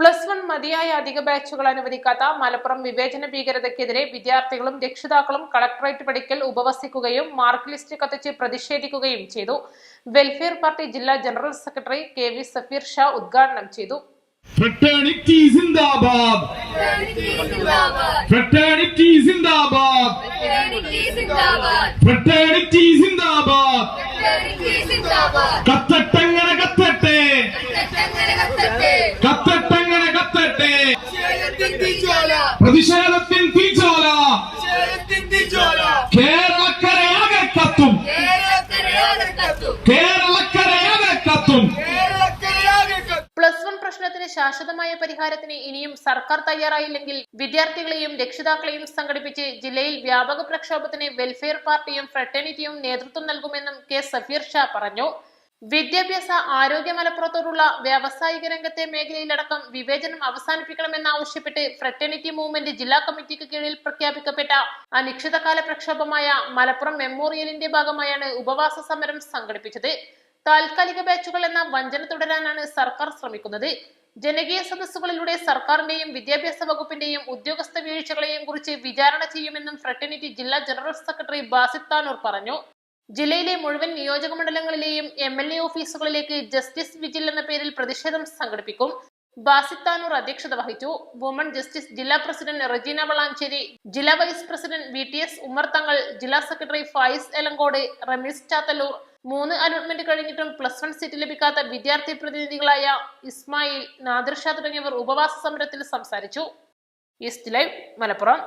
Plus one മതിയായ അധിക ബാച്ചുകൾ അനുവദിക്കാത്ത മലപ്പുറം വിവേചന ഭീകരതയ്ക്കെതിരെ വിദ്യാർത്ഥികളും രക്ഷിതാക്കളും കളക്ടറേറ്റ് പഠിക്കൽ ഉപവസിക്കുകയും മാർക്ക് ലിസ്റ്റ് കത്തിച്ച് പ്രതിഷേധിക്കുകയും ചെയ്തു വെൽഫെയർ പാർട്ടി ജില്ലാ general secretary K V Safeer Shah ഉദ്ഘാടനം ചെയ്തു Fraternity Zindabad! Fraternity Zindabad! Fraternity Zindabad! കത്തട്ടങ്ങനെ പ്രതിഷേധത്തിൻ തീച്ചോല കേരളക്കരയാകെ കത്തും കേരളക്കരയാകെ കത്തും പ്ലസ് വൺ പ്രശ്നത്തിന് ശാശ്വതമായ പരിഹാരത്തിന് ഇനിയും സർക്കാർ തയ്യാറായില്ലെങ്കിൽ വിദ്യാർത്ഥികളെയും രക്ഷിതാക്കളെയും സംഘടിപ്പിച്ച് ജില്ലയിൽ വ്യാപക പ്രക്ഷോഭത്തിന് വെൽഫെയർ പാർട്ടിയും ഫ്രട്ടേണിറ്റിയും നേതൃത്വം നൽകുമെന്നും കെ സഫീർ ഷാ പറഞ്ഞു. വിദ്യാഭ്യാസ ആരോഗ്യ മലപ്പുറത്തോടുള്ള വ്യാവസായിക രംഗത്തെ മേഖലയിലടക്കം വിവേചനം അവസാനിപ്പിക്കണമെന്നാവശ്യപ്പെട്ട് ഫ്രട്ടേണിറ്റി മൂവ്മെന്റ് ജില്ലാ കമ്മിറ്റിക്ക് കീഴിൽ പ്രഖ്യാപിക്കപ്പെട്ട അനിശ്ചിതകാല പ്രക്ഷോഭമായ മലപ്പുറം മെമ്മോറിയലിന്റെ ഭാഗമായാണ് ഉപവാസ സമരം സംഘടിപ്പിച്ചത്. താൽക്കാലിക ബാച്ചുകൾ എന്ന വഞ്ചന തുടരാനാണ് സർക്കാർ ശ്രമിക്കുന്നത്. ജനകീയ സദസ്സുകളിലൂടെ സർക്കാരിന്റെയും വിദ്യാഭ്യാസ വകുപ്പിന്റെയും ഉദ്യോഗസ്ഥ വീഴ്ചകളെയും കുറിച്ച് വിചാരണ ചെയ്യുമെന്നും ഫ്രട്ടേണിറ്റി ജില്ലാ ജനറൽ സെക്രട്ടറി ബാസിത് താനൂർ പറഞ്ഞു. ജില്ലയിലെ മുഴുവൻ നിയോജക മണ്ഡലങ്ങളിലെയും എം എൽ എ ഓഫീസുകളിലേക്ക് ജസ്റ്റിസ് വിജിൽ എന്ന പേരിൽ പ്രതിഷേധം സംഘടിപ്പിക്കും. ബാസിത്താനൂർ അധ്യക്ഷത വഹിച്ചു. വുമൺ ജസ്റ്റിസ് ജില്ലാ പ്രസിഡന്റ് റജീന വളാഞ്ചേരി ജില്ലാ vice president V T S Ummer Thangal ജില്ലാ സെക്രട്ടറി ഫായിസ് എലങ്കോട് റമീസ് ചാത്തല്ലൂർ. മൂന്ന് അലോട്ട്മെന്റ് കഴിഞ്ഞിട്ടും പ്ലസ് വൺ സീറ്റ് ലഭിക്കാത്ത വിദ്യാർത്ഥി പ്രതിനിധികളായ ഇസ്മായിൽ നാദിർഷ തുടങ്ങിയവർ ഉപവാസ സമരത്തിൽ സംസാരിച്ചു. East live Malappuram.